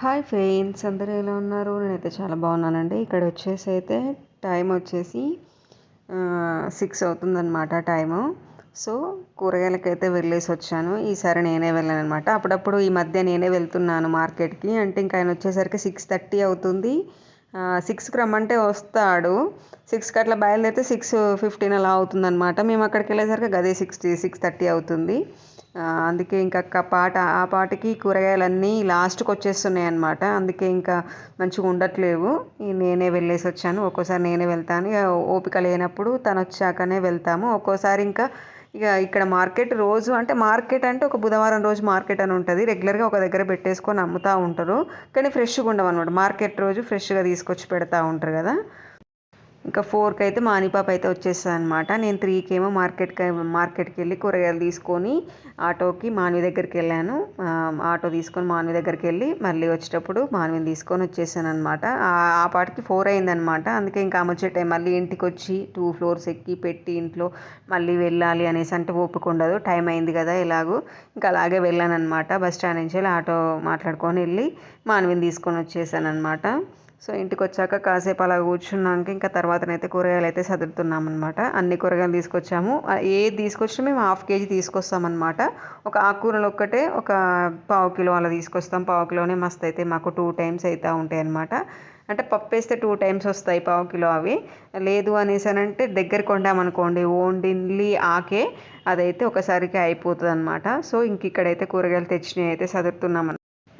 Hi friends అందరూ ఎలా ఉన్నారు? నేనైతే చాలా బాగున్నానండి. ఇక్కడ వచ్చేసి అయితే టైం వచ్చేసి సిక్స్ అవుతుందన్నమాట టైము. సో కూరగాయలకైతే వెళ్ళేసి వచ్చాను. ఈసారి నేనే వెళ్ళాను అనమాట అప్పుడప్పుడు ఈ మధ్య నేనే వెళ్తున్నాను మార్కెట్కి. అంటే ఇంకా ఆయన వచ్చేసరికి సిక్స్ థర్టీ అవుతుంది. సిక్స్కి రమ్మంటే వస్తాడు. సిక్స్కి అట్లా బయలుదేరితే సిక్స్ ఫిఫ్టీన్ అలా అవుతుందన్నమాట. మేము అక్కడికి వెళ్ళేసరికి గదే సిక్స్ సిక్స్ థర్టీ అవుతుంది. అందుకే ఇంకా పాట ఆ పాటకి కూరగాయలన్నీ లాస్ట్కి వచ్చేస్తున్నాయి అనమాట అందుకే ఇంకా మంచిగా ఉండట్లేవు. నేనే వెళ్ళేసి వచ్చాను. ఒక్కోసారి నేనే వెళ్తాను. ఇక ఓపిక లేనప్పుడు తను వచ్చాకనే వెళ్తాము. ఒక్కోసారి ఇంకా ఇక ఇక్కడ మార్కెట్ రోజు అంటే మార్కెట్ అంటే ఒక బుధవారం రోజు మార్కెట్ అని ఉంటుంది. రెగ్యులర్గా ఒక దగ్గర పెట్టేసుకొని అమ్ముతూ ఉంటారు. కానీ ఫ్రెష్గా ఉండవు అనమాట మార్కెట్ రోజు ఫ్రెష్గా తీసుకొచ్చి పెడతా ఉంటారు కదా. ఇంకా ఫోర్కి అయితే మానిపాప అయితే వచ్చేస్తుంది అనమాట నేను త్రీకి ఏమో మార్కెట్కి మార్కెట్కి వెళ్ళి కూరగాయలు తీసుకొని ఆటోకి మానవి దగ్గరికి వెళ్ళాను. ఆటో తీసుకొని మానవి దగ్గరికి వెళ్ళి మళ్ళీ వచ్చేటప్పుడు మానవిని తీసుకొని వచ్చేసాను అనమాట ఆ పాటికి ఫోర్ అయిందనమాట అందుకే ఇంకా వచ్చే టైం మళ్ళీ ఇంటికి వచ్చి టూ ఫ్లోర్స్ ఎక్కి పెట్టి ఇంట్లో మళ్ళీ వెళ్ళాలి అనేసి అంటే ఓపిక ఉండదు. టైం అయింది కదా ఎలాగో. ఇంకా అలాగే వెళ్ళాను అనమాట బస్ స్టాండ్ నుంచి వెళ్ళి ఆటో మాట్లాడుకొని వెళ్ళి మానవిని తీసుకొని వచ్చేసాను అనమాట సో ఇంటికి వచ్చాక కాసేపు అలా కూర్చున్నాక ఇంకా తర్వాతనైతే కూరగాయలు అయితే సదురుతున్నాం అనమాట అన్ని కూరగాయలు తీసుకొచ్చాము. ఏది తీసుకొచ్చినా మేము హాఫ్ కేజీ తీసుకొస్తామన్నమాట. ఒక ఆకుకూరలు ఒక్కటే ఒక పావు కిలో అలా తీసుకొస్తాం. పావు కిలోనే మస్తు అయితే మాకు టూ టైమ్స్ అవుతూ ఉంటాయి అనమాట అంటే పప్పు వేస్తే టూ టైమ్స్ వస్తాయి పావు కిలో అవి. లేదు అనేసి అంటే దగ్గరికి వండామనుకోండి ఓన్లీ ఆకే అదైతే ఒకసారికి అయిపోతుంది అనమాట సో ఇంక ఇక్కడైతే కూరగాయలు తెచ్చినవి అయితే సదురుతున్నాం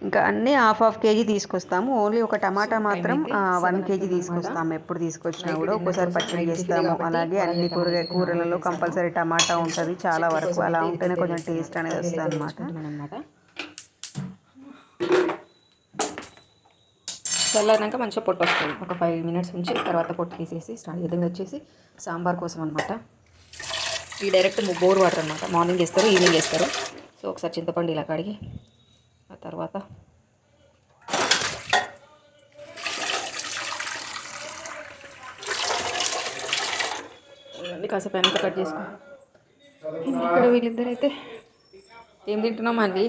ఇంకా అన్నీ హాఫ్ హాఫ్ కేజీ తీసుకొస్తాము. ఓన్లీ ఒక టమాటా మాత్రం వన్ కేజీ తీసుకొస్తాము. ఎప్పుడు తీసుకొచ్చినా కూడా ఒక్కోసారి పచ్చడి చేస్తాము. అలాగే అన్ని కూరగాయ కూరలలో కంపల్సరీ టమాటా ఉంటుంది. చాలా వరకు అలా ఉంటేనే కొంచెం టేస్ట్ అనేది వస్తుంది అనమాట చల్లారినాక మంచిగా పొట్టు వస్తుంది. ఒక ఫైవ్ మినిట్స్ ఉంచి తర్వాత పొట్టు తీసేసి స్టార్ట్ చేద్దాం వచ్చేసి సాంబార్ కోసం అనమాట ఈ డైరెక్ట్ బోర్ వాటర్ అనమాట మార్నింగ్ చేస్తారు ఈవినింగ్ చేస్తారు. సో ఒకసారి చింతపండు ఇలా కడిగి ఆ తర్వాత కాసేపు వెనక కట్ చేసుకో. ఇక్కడ వీళ్ళిద్దరు అయితే ఏం తింటున్నాం అండి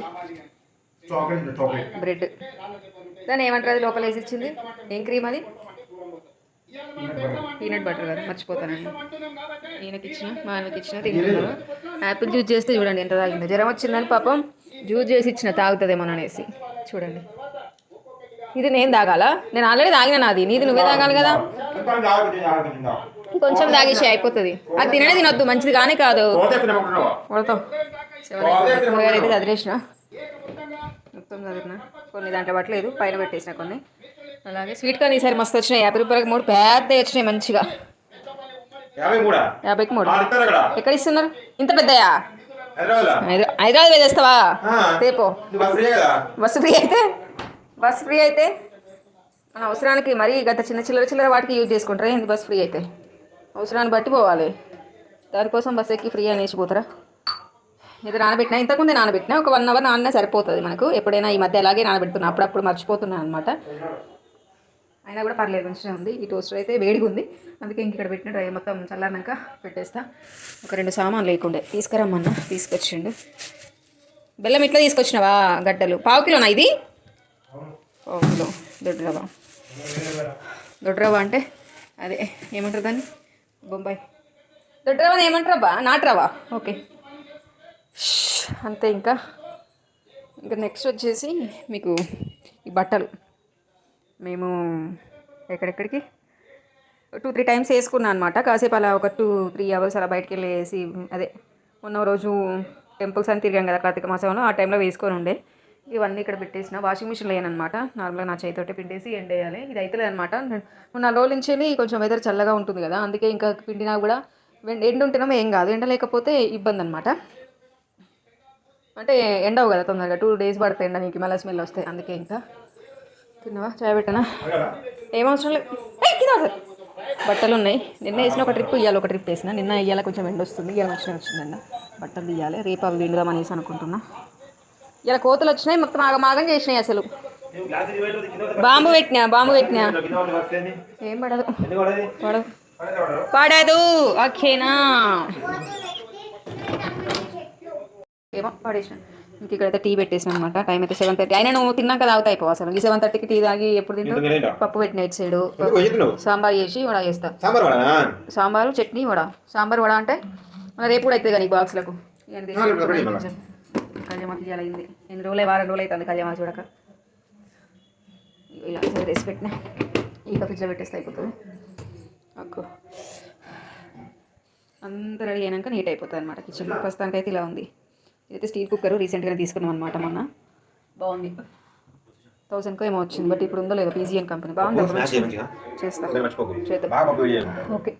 బ్రెడ్. దాన్ని ఏమంటారు అది? లోపల వేసి ఇచ్చింది. ఏం క్రీమ్ అది? పీనట్ బటర్ కదా మర్చిపోతానండి. ఈయనకి ఇచ్చిన మా ఆయనకి ఇచ్చిన తింటున్నాను యాపిల్ జ్యూస్ చేస్తే చూడండి ఎంత తాగిందో. జ్వరం వచ్చిందని పాపం జ్యూస్ చేసి ఇచ్చిన తాగుతుందేమో అనేసి చూడండి. ఇది నేను తాగాలా? నేను ఆల్రెడీ తాగిన నాది. నీది నువ్వే తాగాలి కదా? కొంచెం తాగేసి అయిపోతుంది. అది తిననే తినొద్దు. మంచిది కానీ కాదు. అయితే చదివేసిన. మొత్తం చదివిన. కొన్ని దాంట్లో పట్టలేదు. పైన పెట్టేసిన కొన్ని. అలాగే స్వీట్ కార్న్ ఈసారి మస్తు వచ్చినాయి. యాభై రూపాయలకి మూడు పెద్ద వచ్చినాయి మంచిగా. యాభైకి మూడు. ఎక్కడ ఇస్తున్నారు? ఇంత పెద్దయా? హైదరాబాద్? వేసేస్తావా రేపు బస్సు ఫ్రీ అయితే? బస్ ఫ్రీ అయితే? మన అవసరానికి మరీ గత చిన్న చిల్లర చిల్లర వాటికి యూజ్ చేసుకుంటారా? ఏంది బస్ ఫ్రీ అయితే? అవసరాన్ని బట్టి పోవాలి. దానికోసం బస్ ఎక్కి ఫ్రీ అనేసి పోతారా? ఇది నానబెట్టినా? ఇంతకుముందే నానబెట్టినా? ఒక వన్ అవర్ నాన్న సరిపోతుంది మనకు. ఎప్పుడైనా ఈ మధ్య అలాగే నానబెడుతున్నా. అప్పుడప్పుడు మర్చిపోతున్నాను అనమాట అయినా కూడా పర్లేదు మంచిగా ఉంది. ఈ టోస్టర్ అయితే వేడిగా ఉంది. అందుకే ఇంక ఇక్కడ పెట్టిన డ్రై మొత్తం చల్లారినాక పెట్టేస్తా. ఒక రెండు సామాన్లు లేకుండే తీసుకురమ్మన్నా తీసుకొచ్చిండు. బెల్లం ఇట్లా తీసుకొచ్చినావా గడ్డలు? పావు కిలోనా ఇది? పావు కిలో. దొడ్డు రవ్వ. దొడ్డు రవ్వ అంటే అదే ఏమంటారు దాన్ని? బొంబాయి. దొడ్డు రవ్వ ఏమంటారబ్బా నాటు రవ్వ. ఓకే. అంతే ఇంకా. ఇంకా నెక్స్ట్ వచ్చేసి మీకు ఈ బట్టలు. మేము ఎక్కడెక్కడికి? టూ త్రీ టైమ్స్ వేసుకున్నాను అనమాట కాసేపు అలా ఒక టూ త్రీ అవర్స్ అలా బయటకు వెళ్ళేసి అదే మొన్న రోజు టెంపుల్స్ అని తిరిగాం కదా కార్తీక మాసంలో ఆ టైంలో వేసుకొని ఉండే. ఇవన్నీ ఇక్కడ పెట్టేసిన. వాషింగ్ మిషన్ లేనమాట నార్మల్గా నా చేతితోటి పిండేసి ఎండేయాలి ఇది అయితే అనమాట నా రోజుల నుంచి కొంచెం వెదర్ చల్లగా ఉంటుంది కదా. అందుకే ఇంకా పిండినా కూడా ఎండ ఉంటేనేమో ఏం కాదు. ఎండ లేకపోతే ఇబ్బంది అనమాట అంటే ఎండవు కదా తొందరగా. టూ డేస్ పడుతుంది ఎండ నీకు మళ్ళీ స్మెల్ వస్తాయి. అందుకే ఇంకా తిన్నావా? చాయ్ పెట్టనా? ఏం అవసరం లేదు. కింద బట్టలు ఉన్నాయి. నిన్న వేసిన ఒక ట్రిప్ ఇవ్వాలి ఒక ట్రిప్ వేసిన. నిన్న ఇయ్యాల కొంచెం ఎండ వస్తుంది. ఇవాళ వచ్చిన వచ్చిందండి బట్టలు తీయాలి రేపు అవి విండుదాం అనేసి అనుకుంటున్నా. ఇలా కోతలు వచ్చినాయి. మొత్తం ఆగ మాగం చేసినాయి అసలు. బాంబు పెట్టినా బాంబు పెట్టినా. ఏం పడదు. పడదు. పడదు. ఓకేనా? ఏమో పడేసిన. ఇంక ఇక్కడైతే టీ పెట్టేసిన అనమాట టైం అయితే సెవెన్ థర్టీ అయినా నువ్వు తిన్నాక తాగుతా అయిపో అసలు. ఈ సెవెన్ థర్టీకి టీ తాగి ఎప్పుడు తినేటా? పప్పు పెట్టిన ఇటు సైడు సాంబార్ చేసి వడ చేస్తా. సాంబార్ చట్నీ వడ. సాంబార్ వడ అంటే రేపు కూడా అవుతుంది కానీ బాక్స్లకు ఇవాళ అయింది. ఎన్ని రోజులు వారం రోజులు అవుతుంది కళ్యామా చూడక. ఇలా వేసి పెట్టిన. ఈ ఫ్రిడ్జ్లో పెట్టేస్తే అయిపోతుంది. అక్కో. అంతా రెడీ అయినాక నీట్ అయిపోతుంది అనమాట కిచెన్ ప్రస్తుతానికి అయితే ఇలా ఉంది. ఇదైతే స్టీల్ కుక్కర్ రీసెంట్గా తీసుకున్నాం అనమాట మొన్న. బాగుంది. థౌసండ్కో ఏమో వచ్చింది బట్ ఇప్పుడు ఉందో లేదో పీజీఎన్ కంపెనీ. బాగుంది చేస్తా. ఓకే.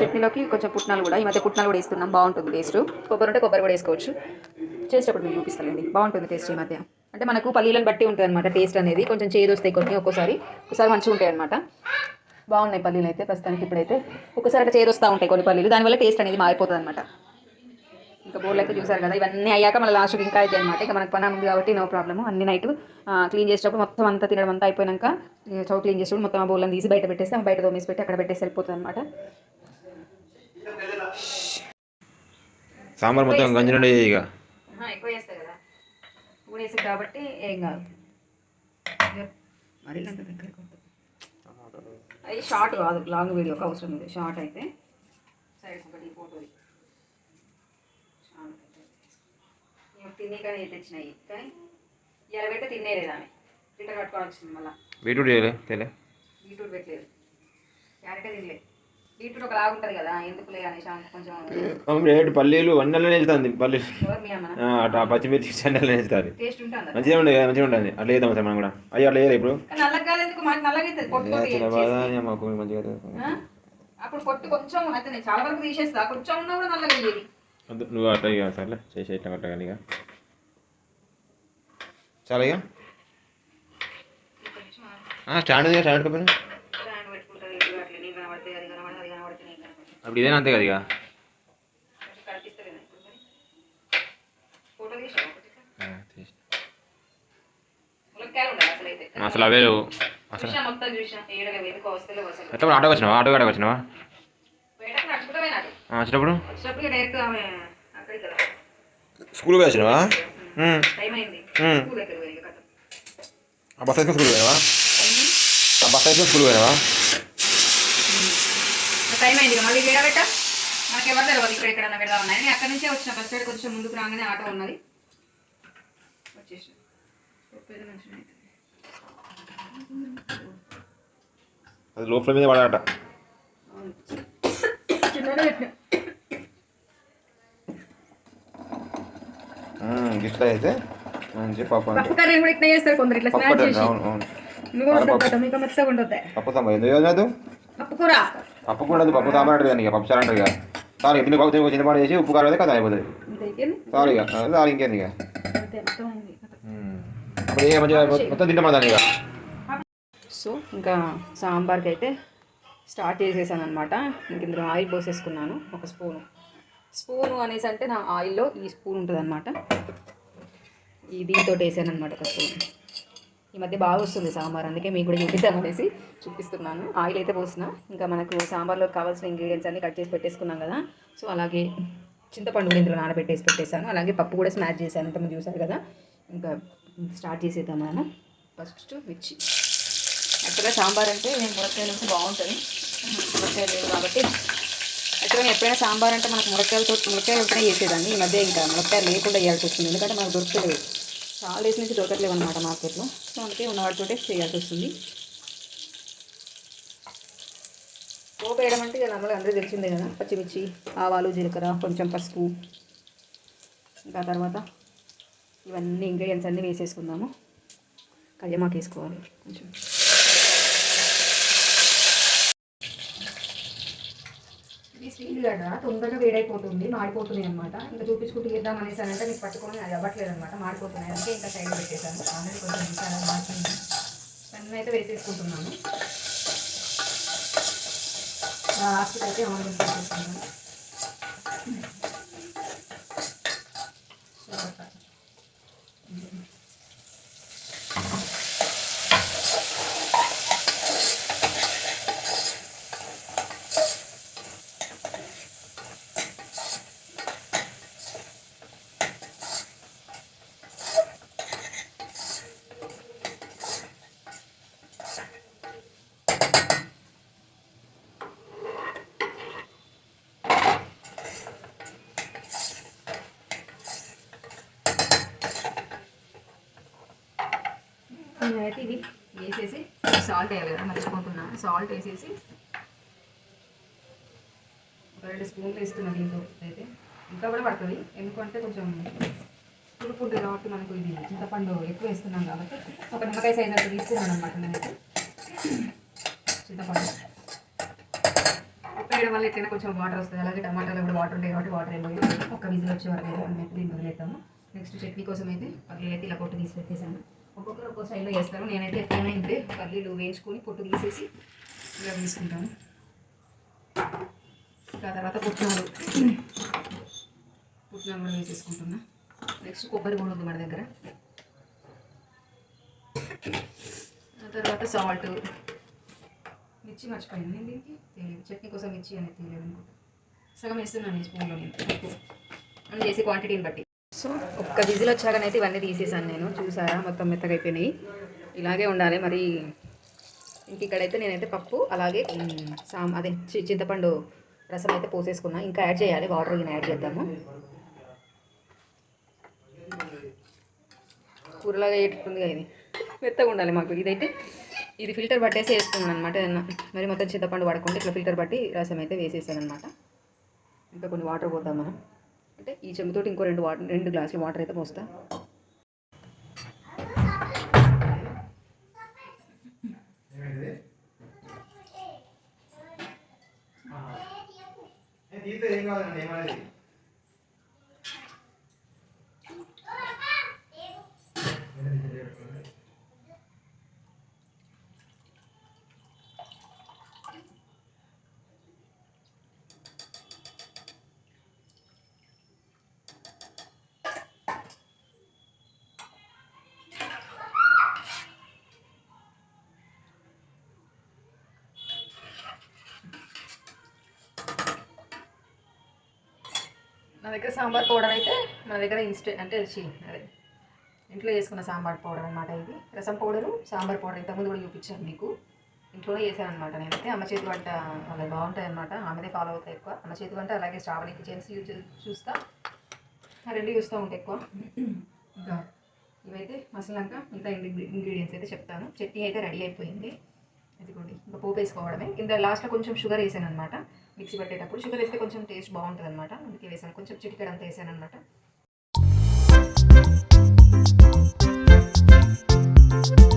చట్నీలోకి కొంచెం పుట్నాలు కూడా ఈ మధ్య పుట్నాలు కూడా వేస్తున్నాం బాగుంటుంది టేస్ట్. కొబ్బరి ఉంటే కొబ్బరి కూడా వేసుకోవచ్చు. చేసేటప్పుడు మీకు చూపిస్తానండి బాగుంటుంది టేస్ట్ ఈ మధ్య. అంటే మనకు పల్లీలను బట్టి ఉంటుంది అనమాట టేస్ట్ అనేది. కొంచెం చేదు వస్తాయి కొన్ని ఒక్కోసారి. ఒకసారి మంచిగా ఉంటాయి అనమాట బాగున్నాయి పల్లీలు అయితే ప్రస్తుతానికి ఇప్పుడైతే. ఒకసారి అట్లా చేదు వస్తూ ఉంటాయి కొన్ని పల్లీలు. దానివల్ల టేస్ట్ అనేది మారిపోతుంది అనమాట ఇంకా బోర్లు అయితే చూసారు కదా ఇవన్నీ అయ్యాక మళ్ళీ లాస్ట్కి ఇంకా అయితే అనమాట ఇంకా మనకు పని ఉంది కాబట్టి నో ప్రాబ్లమ్ అన్ని నైట్ క్లీన్ చేసేటప్పుడు మొత్తం అంతా తినడం అంతా అయిపోయాక చౌ క్లీన్ చేసేటప్పుడు మొత్తం ఆ బోర్లను తీసి బయట పెట్టేస్తే బయట దోమేసి పెట్టి అక్కడ పెట్టేసి వెళ్ళిపోతుంది అనమాట సాంబార్ మొత్తం గంజి నుండి ఇక. ఎక్కువ చేస్తాయి కదా. కాబట్టి ఏం కాదు. మరి. అది షార్ట్ కాదు లాంగ్ వీడియోకి అవసరం లేదు. షార్ట్ అయితే. సైడ్ ఒకటి ఫోటోది తిని కానీ తెచ్చినాయి కానీ ఇలా పెట్టి తినేలేదు ఆమె రిటర్న్ పట్టుకొని వచ్చింది మళ్ళీ బీట్రూట్ చేయలే తెలే బీట్రూట్ పెట్టలేదు. క్యారెట్ తినలేదు బీట్రూట్ ఒక లాగా ఉంటుంది కదా ఎందుకులే అనేసి ఆమె కొంచెం రేటు పల్లీలు అన్నెల్లో నేర్చుతుంది పల్లీలు. ఎవరు మీ అమ్మ ఆ, అట్లా పచ్చిమిర్చి టేస్ట్ ఉంటుందా మంచిగా ఉండదు మంచిగా ఉంటుంది అట్లా చేద్దాం సార్ మనం కూడా. అయ్యో అట్లా చేయలేదు ఇప్పుడు. కానీ నల్లగా కాదు ఎందుకు? మాకు నల్లగా అవుతుంది పొట్టు పొట్టు చిన్న చేసి. బాధ మాకు మంచిగా? అప్పుడు పొట్టు కొంచెం అయితే చాలా వరకు తీసేస్తా. కొంచెం ఉన్నా కూడా నల్లగా అయ్యేది వద్దు, నువ్వు అట్లా ఇక సర్లే చేసి ఇట్లా అట్లా కానీ ఇక. చాలా ఇక స్టాండ్ స్టాండ్ అది అది కనబడదు అప్పుడు ఇదేనా అంతే కదా ఇక? అసలు అవే లేవు అసలు ఎట్లా? ఆటోకి వచ్చినావా? ఆటో కాడకి వచ్చినావా బయటకు నడుచుకుంటూ పోయినాడు ఆ, వచ్చినప్పుడు? స్కూల్కి వచ్చినావా. స్కూల్ ఆ బస్ స్కూల్కి పోయినావా? ఆ బస్ వేసుకొని స్కూల్కి పోయినావా? టైం అయింది మళ్ళీ వేడ పెట్ట? మనకి ఎవరు తెలియదు ఇక్కడ ఇక్కడ పెడదాం ఉన్నాయి నేను అక్కడ నుంచే వచ్చిన. బస్ స్టాండ్ కొంచెం ముందుకు రాగానే ఆటో ఉన్నది. వచ్చేసి. చెప్పేది మంచిగా అవుతుంది. అది లోపల మీద పడాట అవును. చిన్నగా పెట్టిన. గిట్ల అయితే మంచి పప్పు కర్రీ కూడా ఇట్లా చేస్తారు కొందరు ఇట్లా చేసి. నువ్వు కూడా పప్పు. వద్దా మీకు మెత్తగా ఉండొద్దా పప్పు సాంబార్ ఎందుకు చదవదు పప్పు కూర. పప్పు వద్దు, పప్పు సాంబార్ అంటారు ఇక పప్పు చారు అంటారు సారీ ఎన్ని పప్పు తిని చింతపండు వేసి ఉప్పు కారం అయితే కదా అయిపోతుంది. సారీ ఇక సారీ ఇంకేంది ఇక. అప్పుడు ఏ మంచిగా మొత్తం తింటాం దాన్ని ఇక? సో ఇంకా సాంబార్కి అయితే స్టార్ట్ చేసేసాను అనమాట ఇంక ఇందులో ఆయిల్ పోసేసుకున్నాను ఒక స్పూను. స్పూను అనేసి అంటే నా ఆయిల్లో ఈ స్పూన్ ఉంటుంది అనమాట ఈ దీంతో వేసాను అనమాట ఒక స్పూన్ ఈ మధ్య బాగా వస్తుంది సాంబార్ అందుకే మీకు కూడా చూపిద్దాం అనేసి చూపిస్తున్నాను. ఆయిల్ అయితే పోసిన. ఇంకా మనకు సాంబార్లో కావాల్సిన ఇంగ్రీడియంట్స్ అన్ని కట్ చేసి పెట్టేసుకున్నాం కదా. సో అలాగే చింతపండు కూడా ఇందులో నానబెట్టేసి పెట్టేశాను. అలాగే పప్పు కూడా స్మాష్ చేశాను. అంతమంది చూసారు కదా. ఇంకా స్టార్ట్ చేసేద్దాం మనం ఫస్ట్ మిర్చి. యాక్చువల్గా సాంబార్ అంటే నేను మునక్కాయలు ఉంటే బాగుంటుంది. మునక్కాయలు లేదు కాబట్టి యాక్చువల్గా ఎప్పుడైనా సాంబార్ అంటే మనకు మునక్కాయలతో మునక్కాయలు ఉంటేనే చేసేదాన్ని. ఈ మధ్య ఇంకా మునక్కాయలు లేకుండా చేయాల్సి వస్తుంది. ఎందుకంటే మనకు దొరకలేదు. చాలా డేస్ నుంచి దొరకట్లేవు అనమాట మార్కెట్లో. సో అందుకే ఉన్నవాటితోటే చేయాల్సి వస్తుంది. పోపు వేయడం అంటే ఇక నార్మల్గా అందరూ తెలిసిందే కదా. పచ్చిమిర్చి ఆవాలు జీలకర్ర కొంచెం పసుపు. ఇంకా తర్వాత ఇవన్నీ ఇంగ్రీడియంట్స్ అన్నీ వేసేసుకుందాము. కళ్యమాకు వేసుకోవాలి. కొంచెం ఈ స్టీల్ కదా తొందరగా వేడైపోతుంది మాడిపోతుంది అనమాట ఇంకా చూపించుకుంటూ ఇద్దాం అనేసి అంటే మీకు పట్టుకొని అది అవ్వట్లేదు అనమాట మాడిపోతున్నాయి. అందుకే ఇంకా సైడ్ పెట్టేశాను. ఆల్రెడీ కొంచెం నిమిషాలు మార్చింది అన్నీ అయితే వేసేసుకుంటున్నాను. లాస్ట్ అయితే ఆన్ చేసుకుంటున్నాను నేనైతే ఇది వేసేసి సాల్ట్ వేయాలి కదా మర్చిపోతున్నా. సాల్ట్ వేసేసి ఒక రెండు స్పూన్లు వేస్తున్నాను దీంతో అయితే ఇంకా కూడా పడుతుంది. ఎందుకంటే కొంచెం పులుపు ఉంటుంది కాబట్టి మనకు ఇది చింతపండు ఎక్కువ వేస్తున్నాం కాబట్టి ఒక నిమ్మకాయ సైజ్ అట్లా తీసుకున్నాను అనమాట నేనైతే. ఉప్పు ఎట్లయినా కొంచెం వాటర్ వస్తుంది. అలాగే టమాటాలో కూడా వాటర్ ఉంటాయి కాబట్టి వాటర్ అయిపోయి ఒక విజిల్ వచ్చే వరకు అయితే దీన్ని వదిలేస్తాము నెక్స్ట్ చట్నీ కోసం అయితే పల్లీలు అయితే ఇలా పొట్టు తీసి పెట్టేసాను ఒక్కొక్కరు ఒక్కో స్టైల్లో చేస్తారు. నేనైతే ఎట్లయినా ఇంతే పల్లీలు వేయించుకొని పొట్టు తీసేసి ఇలా తీసుకుంటాను. ఇంకా తర్వాత పుట్టినాలు పుట్టినాలు కూడా వేసేసుకుంటున్నా. నెక్స్ట్ కొబ్బరి కూడా ఉంది మన దగ్గర. ఆ తర్వాత సాల్ట్ మిర్చి మర్చిపోయింది నేను దీనికి తెలియదు చట్నీ కోసం మిర్చి అనేది తెలియదు అనుకుంటా. సగం వేస్తున్నాను ఈ స్పూన్లో నేను మనం చేసే క్వాంటిటీని బట్టి. సో ఒక్క విజిల్ వచ్చాకనైతే ఇవన్నీ తీసేసాను నేను. చూసారా? మొత్తం మెత్తగా అయిపోయినాయి ఇలాగే ఉండాలి మరి. ఇంక ఇక్కడైతే నేనైతే పప్పు అలాగే సామ్ అదే చింతపండు రసం అయితే పోసేసుకున్నా. ఇంకా యాడ్ చేయాలి. వాటర్ గిన్నె యాడ్ చేద్దాము. కూరలాగా అయ్యేటట్టుందిగా ఇది. మెత్తగా ఉండాలి మాకు ఇదైతే. ఇది ఫిల్టర్ పట్టేసి వేసుకున్నాను అనమాట మరి మొత్తం చింతపండు పడకుండా ఇట్లా ఫిల్టర్ పట్టి రసం అయితే వేసేసాను అనమాట ఇంకా కొన్ని వాటర్ పోతాం మనం. అంటే ఈ చెంబుతోటి ఇంకో రెండు వాటర్ రెండు గ్లాసులు వాటర్ అయితే పోస్తా. ఏం కాదండి నా దగ్గర సాంబార్ పౌడర్ అయితే మన దగ్గర ఇన్స్టెంట్ అంటే అదే ఇంట్లో చేసుకున్న సాంబార్ పౌడర్ అనమాట ఇది. రసం పౌడరు సాంబార్ పౌడర్ ఇంతకుముందు కూడా చూపించాను మీకు. ఇంట్లోనే చేశాను అనమాట నేనైతే. అమ్మ చేతి వంట అలా బాగుంటాయి అనమాట ఆమెదే ఫాలో అవుతాయి ఎక్కువ. అమ్మ చేతి వంట అలాగే శ్రావణి కిచెన్స్ యూజ్ చూస్తా. ఆ రెండు చూస్తూ ఉంటాయి ఎక్కువ. ఇంకా ఇవైతే మసలాక మిగతా ఇంగ్రీడియంట్స్ అయితే చెప్తాను. చట్నీ అయితే రెడీ అయిపోయింది. ఇదిగోండి ఇంకా పోపు వేసుకోవడమే. కింద లాస్ట్లో కొంచెం షుగర్ వేసాను అనమాట మిక్సీ పట్టేటప్పుడు. షుగర్ వేస్తే కొంచెం టేస్ట్ బాగుంటుంది అనమాట అందుకే వేసాను. కొంచెం చిటికెడ్ అంతా వేసాను అనమాట పోపు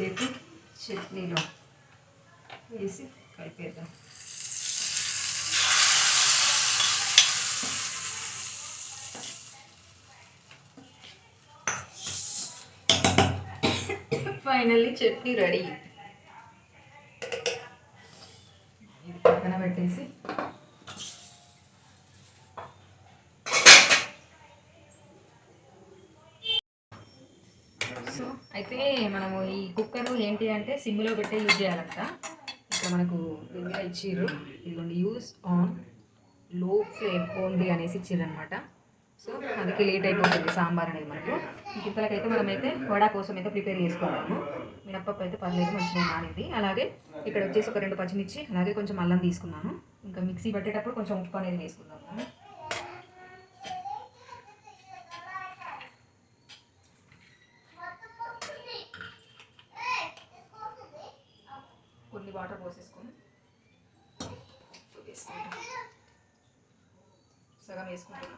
ఇదైతే చట్నీలో వేసి కలిపేద్దాం. ఫైనల్లీ చట్నీ రెడీ ఇది పక్కన పెట్టేసి సో అయితే మనము ఈ కుక్కర్ ఏంటి అంటే సిమ్లో పెట్టే యూజ్ చేయాలంట. ఇక్కడ మనకు దీని ఇచ్చిర్రు. ఇదిగోండి యూస్ ఆన్లో ఫ్లేమ్ ఓన్లీ అనేసి ఇచ్చిర్రు అనమాట సో అందుకే లేట్ అయిపోతుంది సాంబార్ అనేది మనకు. ఇంతలకైతే మనమైతే వడ కోసం అయితే ప్రిపేర్ చేసుకుంటాము మినప్పప్పు అయితే పర్లేదు మంచిగా నానింది. అలాగే ఇక్కడ వచ్చేసి ఒక రెండు పచ్చిమిర్చి అలాగే కొంచెం అల్లం తీసుకున్నాను. ఇంకా మిక్సీ పట్టేటప్పుడు కొంచెం ఉప్పు అనేది వేసుకుందాము. కొన్ని వాటర్ పోసేసుకొని వేసుకుంటాం. సగం వేసుకుంటాం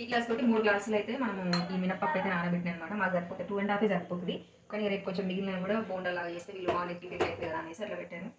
ఈ గ్లాస్ తోటి మూడు గ్లాసులు అయితే మనము ఈ మినపప్పు అయితే నానబెట్టిన అనమాట మాకు సరిపోతే టూ అండ్ హాఫ్ సరిపోతుంది. కానీ రేపు కొంచెం మిగిలిన కూడా బోండా చేస్తే వీళ్ళు మార్నింగ్ టిఫిన్ అయిపోయి కదా అనేసి అట్లా పెట్టాను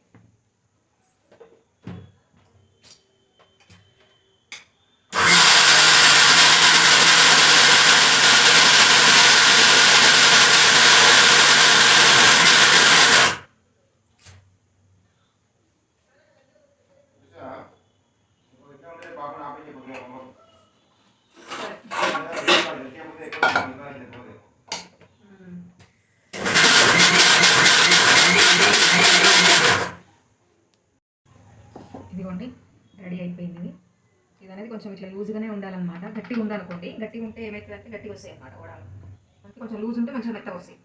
ఇదిగోండి రెడీ అయిపోయింది ఇది ఇది అనేది కొంచెం ఇట్లా లూజ్గానే ఉండాలన్నమాట గట్టిగా ఉందనుకోండి గట్టిగా ఉంటే ఏమవుతుందంటే గట్టిగా వస్తాయి అన్నమాట వడాలు కొంచెం లూజ్ ఉంటే మంచిగా మెత్త వస్తాయి.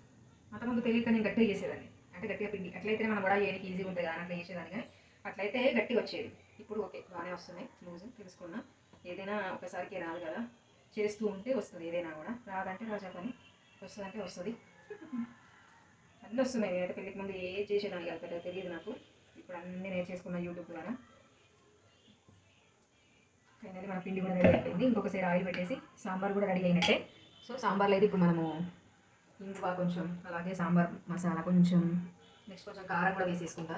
అంతకుముందు తెలియక నేను గట్టిగా చేసేదాన్ని. అంటే గట్టిగా పిండి అట్లయితే మనం వడ చేయడానికి ఈజీగా ఉంటుంది కానీ అట్లా చేసేదాన్ని కానీ అట్లయితే గట్టిగా వచ్చేది. ఇప్పుడు ఓకే బాగానే వస్తున్నాయి లూజ్ తెలుసుకున్నా. ఏదైనా ఒకసారికి రాదు కదా చేస్తూ ఉంటే వస్తుంది ఏదైనా కూడా. రాదంటే రాజా పని వస్తుందంటే వస్తుంది. అన్నీ వస్తున్నాయి నేనైతే పెళ్ళికి ముందు ఏ చేసేదాన్ని కదా పెద్దగా తెలియదు నాకు. ఇప్పుడు అన్నీ నేర్చేసుకున్న యూట్యూబ్ ద్వారా. ఫైనల్లీ మన పిండి కూడా రెడీ అయిపోయింది. ఇంకొకసారి ఆయిల్ పెట్టేసి సాంబార్ కూడా రెడీ అయినట్టే. సో సాంబార్లో అయితే ఇప్పుడు మనము ఇంగువ కొంచెం అలాగే సాంబార్ మసాలా కొంచెం నెక్స్ట్ కొంచెం కారం కూడా వేసేసుకుంటా.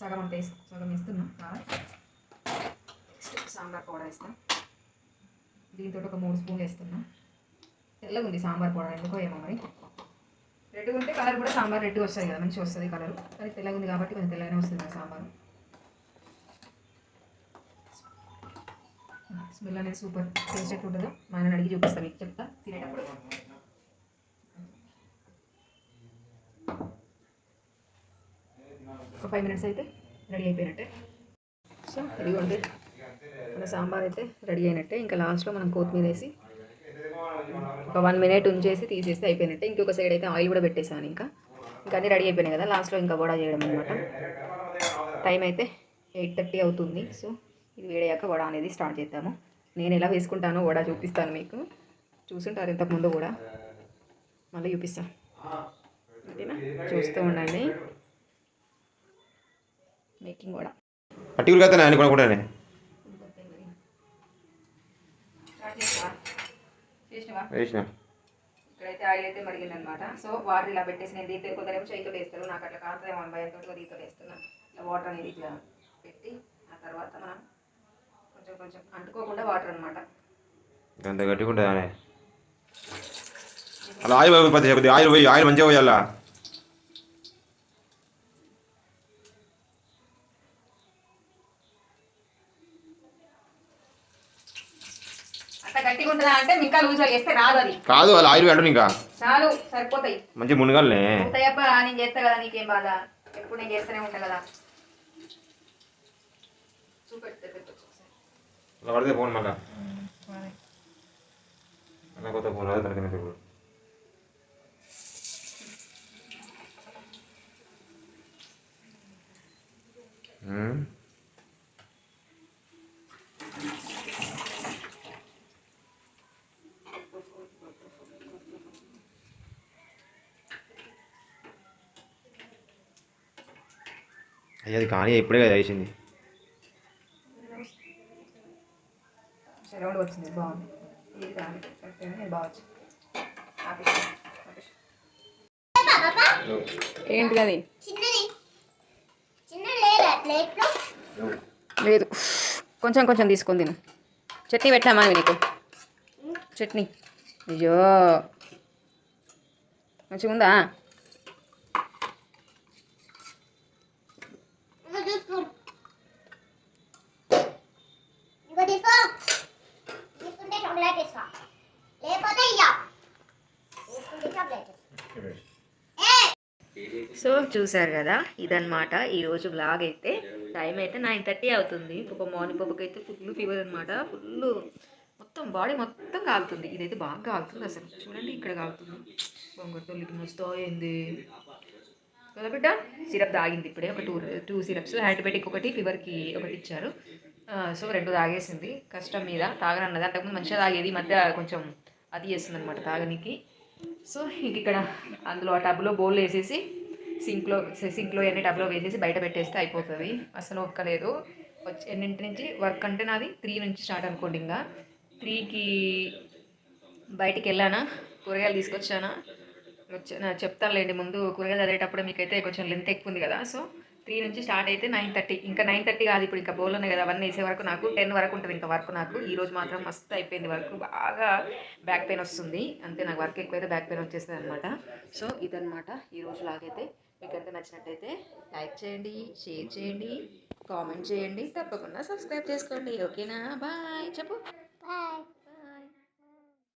సగం అంత వేసు సగం వేస్తున్నాం కారం. నెక్స్ట్ సాంబార్ పౌడర్ వేస్తాం. దీంతో ఒక మూడు స్పూన్లు వేస్తున్నాం. తెల్లగా ఉంది సాంబార్ పౌడర్ ఎందుకో ఏమో మరి. రెడ్గా ఉంటే కలర్ కూడా సాంబార్ రెడ్గా వస్తుంది కదా మంచిగా వస్తుంది కలర్ కానీ తెల్లగా ఉంది కాబట్టి కొంచెం తెల్లగానే వస్తుంది కదా సాంబార్. స్మెల్ అనేది సూపర్ టేస్ట్ ఎట్లా ఉంటుందో మా ఆయన అడిగి చూపిస్తాను మీకు. చెప్తా. తినేటప్పుడు. ఒక ఫైవ్ మినిట్స్ అయితే రెడీ అయిపోయినట్టే. సో ఇదిగోండి మన సాంబార్ అయితే రెడీ అయినట్టే. ఇంకా లాస్ట్లో మనం కొత్తిమీర వేసి ఒక వన్ మినిట్ ఉంచేసి తీసేస్తే అయిపోయినట్టే. ఇంకొక సైడ్ అయితే ఆయిల్ కూడా పెట్టేసాను ఇంకా. ఇంకా అన్నీ రెడీ అయిపోయినాయి కదా లాస్ట్లో ఇంకా వడ చేయడం అనమాట టైం అయితే ఎయిట్ థర్టీ అవుతుంది. సో ఇది వేడయ్యాక వడ అనేది స్టార్ట్ చేద్దాము. నేను ఎలా వేసుకుంటానో వడ చూపిస్తాను మీకు. చూసుంటారు ఇంతకుముందు కూడా. మళ్ళీ చూపిస్తాను ఓకేనా? చూస్తూ ఉండండి. మేకింగ్ వడ. అట్టి ఊరికి అయితే ఆయన చేసినవా? వేసిన. ఇక్కడైతే ఆయిల్ అయితే మరిగిందనమాట సో వాటర్ ఇలా పెట్టేసి నేను దీంతో కొందరేమో చేయితో వేస్తారు నాకు అట్లా కాంతేమో అని భయంతో దీంతో వేస్తున్నా ఇలా వాటర్ అనేది ఇట్లా పెట్టి ఆ తర్వాత మనం కొంచెం కొంచెం అంటుకోకుండా వాటర్ అనమాట అంత గట్టిగా ఉంటుంది ఆయన అలా ఆయిల్ పోయి కొద్దిగా ఆయిల్ పోయి ఆయిల్ మంచిగా పోయాలా? కాదు అలా ఆయిల్ పెట్టను ఇంకా. చాలు సరిపోతాయి. మంచి మునగాలనే. నేను చేస్తా కదా నీకేం బాధ? ఎప్పుడు నేను చేస్తూనే ఉంటా కదా. అలా పడితే ఫోన్ మళ్ళా అలా కొత్త ఫోన్ అదే తనకి ఇప్పుడు ఉమ్. అయ్య అది కానీ ఇప్పుడే కదా చేసింది రౌండ్ వచ్చింది బాగుంది ఇది రాదు కరెక్ట్ ఇది బాగా వచ్చింది ఆపేసి, ఆపేసి. ఏంటి అది లేదా కొంచెం కొంచెం తీసుకొని తిను. చట్నీ పెట్టామా నీకు? చట్నీ. అయ్యో. మంచిగా ఉందా సో చూసారు కదా ఇదనమాట ఈరోజు బ్లాగ్ అయితే టైం అయితే నైన్ థర్టీ అవుతుంది. పాప మార్నింగ్ పప్పుకి అయితే ఫుల్ ఫీవర్ అనమాట ఫుల్ మొత్తం బాడీ మొత్తం కాలుతుంది. ఇదైతే బాగా కాలుతుంది అసలు. చూడండి ఇక్కడ కాలుతుంది. బొంగొట్టోళ్ళకి మస్తు అయింది. కదా బిడ్డ? సిరప్ తాగింది ఇప్పుడే. ఒక టూ టూ సిరప్స్ యాంటీబయాటిక్ ఒకటి ఫీవర్కి ఒకటి ఇచ్చారు. సో రెండు తాగేసింది. కష్టం మీద. తాగనన్నది. అంతకుముందు మంచిగా తాగేది. మధ్య కొంచెం అది చేస్తుంది అనమాట తాగనికి. సో ఇంక ఇక్కడ అందులో ఆ టబ్లో బౌల్ వేసేసి సింక్లో సింక్లో ఎన్ని టబ్లో వేసేసి బయట పెట్టేస్తే అయిపోతుంది. అసలు ఒక్కలేదు. వచ్చి ఎన్నింటి నుంచి వర్క్ అంటే నాది త్రీ నుంచి స్టార్ట్ అనుకోండి ఇంకా త్రీకి బయటికి వెళ్ళానా కూరగాయలు తీసుకొచ్చానా వచ్చా నా చెప్తానులేండి ముందు కూరగాయలు చదివేటప్పుడు మీకైతే కొంచెం లెంత్ ఎక్కువ ఉంది కదా సో త్రీ నుంచి స్టార్ట్ అయితే నైన్ థర్టీ. ఇంకా నైన్ థర్టీ కాదు ఇప్పుడు ఇంకా బోల్ ఉన్నాయి కదా అవన్నీ వేసే వరకు నాకు టెన్ వరకు ఉంటుంది ఇంకా వర్క్ నాకు. ఈ రోజు మాత్రం మస్తు అయిపోయింది వర్క్. బాగా బ్యాక్ పెయిన్ వస్తుంది. అంతే నాకు వర్క్ ఎక్కువైతే బ్యాక్ పెయిన్ వచ్చేస్తుంది అనమాట సో ఇదనమాట ఈ రోజు లాగైతే మీకు ఎంత నచ్చినట్టయితే లైక్ చేయండి షేర్ చేయండి కామెంట్ చేయండి తప్పకుండా సబ్స్క్రైబ్ చేసుకోండి. ఓకేనా? బాయ్. చెప్పు. బాయ్.